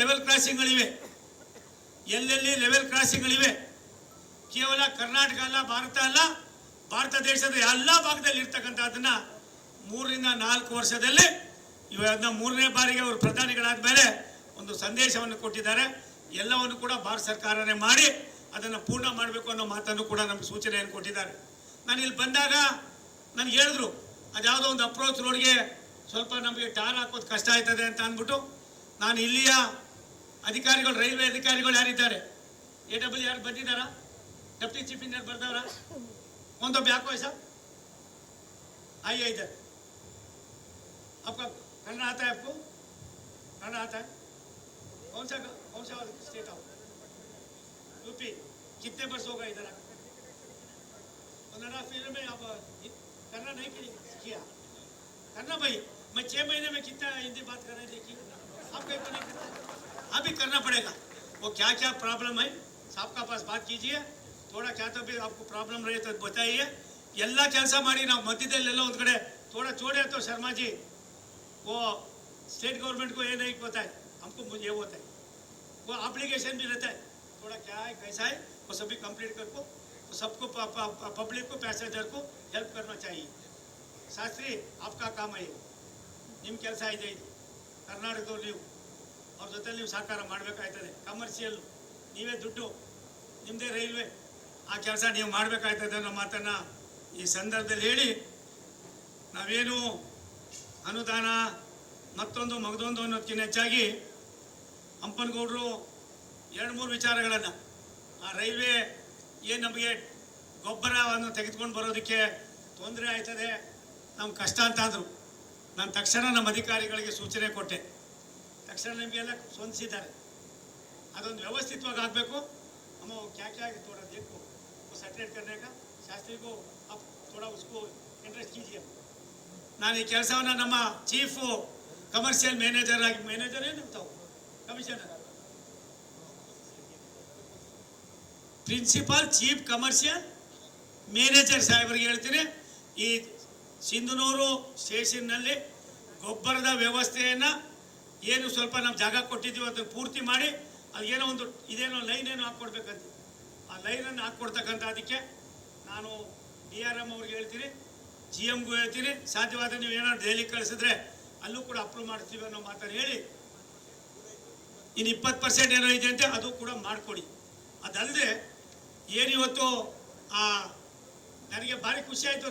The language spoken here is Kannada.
ಲೆವೆಲ್ ಕ್ರಾಸಿಂಗ್ಗಳಿವೆ ಎಲ್ಲೆಲ್ಲಿ ಲೆವೆಲ್ ಕ್ರಾಸಿಂಗ್ಗಳಿವೆ ಕೇವಲ ಕರ್ನಾಟಕ ಅಲ್ಲ, ಭಾರತ ಅಲ್ಲ, ಭಾರತ ದೇಶದ ಎಲ್ಲ ಭಾಗದಲ್ಲಿ ಇರ್ತಕ್ಕಂಥದ್ದನ್ನ ಮೂರರಿಂದ ನಾಲ್ಕು ವರ್ಷದಲ್ಲಿ ಇವಾಗ ಮೂರನೇ ಬಾರಿಗೆ ಅವರು ಪ್ರಧಾನಿಗಳಾದ ಮೇಲೆ ಒಂದು ಸಂದೇಶವನ್ನು ಕೊಟ್ಟಿದ್ದಾರೆ. ಎಲ್ಲವನ್ನು ಕೂಡ ಭಾರತ ಸರ್ಕಾರನೇ ಮಾಡಿ ಅದನ್ನು ಪೂರ್ಣ ಮಾಡಬೇಕು ಅನ್ನೋ ಮಾತನ್ನು ಕೂಡ ನಮ್ಗೆ ಸೂಚನೆಯನ್ನು ಕೊಟ್ಟಿದ್ದಾರೆ. ನಾನು ಇಲ್ಲಿ ಬಂದಾಗ ನನಗೆ ಹೇಳಿದ್ರು ಅದ್ಯಾವುದೋ ಒಂದು ಅಪ್ರೋಚ್ ರೋಡ್ಗೆ ಸ್ವಲ್ಪ ನಮಗೆ ಟಾರ್ ಹಾಕೋದು ಕಷ್ಟ ಆಯ್ತದೆ ಅಂತ ಅಂದ್ಬಿಟ್ಟು, ನಾನು ಇಲ್ಲಿಯ ಅಧಿಕಾರಿಗಳು ರೈಲ್ವೆ ಅಧಿಕಾರಿಗಳು ಯಾರಿದ್ದಾರೆ ಎ ಡಬ್ಲ್ಯೂ ಯಾರು ಬಂದಿದ್ದಾರಾ ಡೆಪ್ಟಿ ಚೀಫ್ ಇಂಜಿನಿಯರ್ ಬರ್ದವ್ರ ಒಂದು ಬ್ಯಾಕ್ ವೈಸ आइए इधर आपका कन्नड़ आता है आपको कन्नड़ आता है कौन सा कौन सा स्टेट आओ यूपी कितने वर्ष होगा इधर आप कन्नड़ा फिल्म में आप कन्नड़ नहीं की- किया करना भाई मैं छह महीने में कितना हिंदी बात कर रहे हैं देखिए आपको एक नहीं करता अभी करना पड़ेगा वो क्या क्या प्रॉब्लम है साहब का पास बात कीजिए थोड़ा क्या तो भी आपको प्रॉब्लम रहे तो बताइए ಎಲ್ಲ ಕೆಲಸ ಮಾಡಿ ನಾವು ಮಧ್ಯದಲ್ಲೆಲ್ಲ ಒಂದು ಕಡೆ थोड़ा छोड़े तो शर्मा जी वो स्टेट गवर्नमेंट को ये नहीं पता है हमको मुझे ये होता है वो एप्लीकेशन भी रहता है थोड़ा क्या है कैसा है वो सभी कंप्लीट कर को वो सबको पब्लिक को पैसेंजर को हेल्प करना चाहिए ಶಾಸ್ತ್ರಿ आपका काम है ನಿಮ್ಮ ಕೆಲಸ ಇದೆ ಇದು ಕರ್ನಾಟಕದವ್ರು ನೀವು ಅವ್ರ ಜೊತೆ ನೀವು ಸಹಕಾರ ಮಾಡಬೇಕಾಯ್ತದೆ. ಕಮರ್ಷಿಯಲ್ ನೀವೇ ದುಡ್ಡು ನಿಮ್ಮದೇ ರೈಲ್ವೆ, ಆ ಕೆಲಸ ನೀವು ಮಾಡಬೇಕಾಯ್ತದೆ ಅನ್ನೋ ಮಾತನ್ನು ಈ ಸಂದರ್ಭದಲ್ಲಿ ಹೇಳಿ, ನಾವೇನು ಅನುದಾನ, ಮತ್ತೊಂದು ಮಗದೊಂದು ಅನ್ನೋದಕ್ಕಿಂತ ಹೆಚ್ಚಾಗಿ ಹಂಪನಗೌಡರು ಎರಡು ಮೂರು ವಿಚಾರಗಳನ್ನು, ಆ ರೈಲ್ವೆ ಏನು ನಮಗೆ ಗೊಬ್ಬರವನ್ನು ತೆಗೆದುಕೊಂಡು ಬರೋದಕ್ಕೆ ತೊಂದರೆ ಆಯ್ತದೆ, ನಮ್ಗೆ ಕಷ್ಟ ಅಂತ ಅಂದರು. ನಾನು ತಕ್ಷಣ ನಮ್ಮ ಅಧಿಕಾರಿಗಳಿಗೆ ಸೂಚನೆ ಕೊಟ್ಟೆ. ತಕ್ಷಣ ನಿಮಗೆಲ್ಲ ಸ್ವಂದಿಸಿದ್ದಾರೆ ಅದೊಂದು ವ್ಯವಸ್ಥಿತವಾಗಿ ಆಗಬೇಕು ನಮ್ಮ ಕ್ಯಾಕೆ ಆಗಿ ತೋಡ ದೇಕು ಸಟ್ರೇಟ್ ಕರ್ನಾಟಕ, ಶಾಸ್ತ್ರಿಗೂ ಅಪ್ ತೋಡ ಉಸ್ಕೋ ಇಂಟ್ರೆಸ್ಟ್ ಕೀಜಿಯ ನಾನು ಈ ಕೆಲಸವನ್ನು ನಮ್ಮ ಚೀಫು ಕಮರ್ಷಿಯಲ್ ಮ್ಯಾನೇಜರ್ ಆಗಿ ಮ್ಯಾನೇಜರ್ ಮ್ಯಾನೇಜರೇ ನಿಮ್ತಾವು commissioner principal chief commercial manager ಸಾಹೇಬರಿಗೆ ಹೇಳ್ತೀನಿ. ಈ ಸಿಂಧನೂರು ಸ್ಟೇಷನ್ನಲ್ಲಿ ಗೊಬ್ಬರದ ವ್ಯವಸ್ಥೆಯನ್ನು ಏನು ಸ್ವಲ್ಪ ನಾವು ಜಾಗ ಕೊಟ್ಟಿದ್ದೀವಿ ಅದನ್ನು ಪೂರ್ತಿ ಮಾಡಿ, ಅದೇನೋ ಒಂದು, ಇದೇನೋ ಲೈನ್ ಏನೋ ಹಾಕ್ಕೊಡ್ಬೇಕಂತ. ಆ ಲೈನನ್ನು ಹಾಕ್ಕೊಡ್ತಕ್ಕಂಥ ಅದಕ್ಕೆ ನಾನು ಡಿ ಆರ್ ಎಂ ಅವ್ರಿಗೆ ಹೇಳ್ತೀನಿ, ಜಿ ಎಮ್ಗೂ ಹೇಳ್ತೀನಿ, ಸಾಧ್ಯವಾದ ನೀವು ಏನಾದ್ರು ದೆಹಲಿ ಕಳಿಸಿದ್ರೆ ಅಲ್ಲೂ ಕೂಡ ಅಪ್ರೂವ್ ಮಾಡ್ತೀವಿ ಅನ್ನೋ ಮಾತನ್ನು ಹೇಳಿ, ಇನ್ನು ಇಪ್ಪತ್ತು ಪರ್ಸೆಂಟ್ ಏನೋ ಇದೆ ಅಂತೆ ಅದು ಕೂಡ ಮಾಡಿಕೊಡಿ. ಅದಲ್ಲದೆ, ಏನಿವತ್ತು ಆ, ನನಗೆ ಭಾರಿ ಖುಷಿ ಆಯಿತು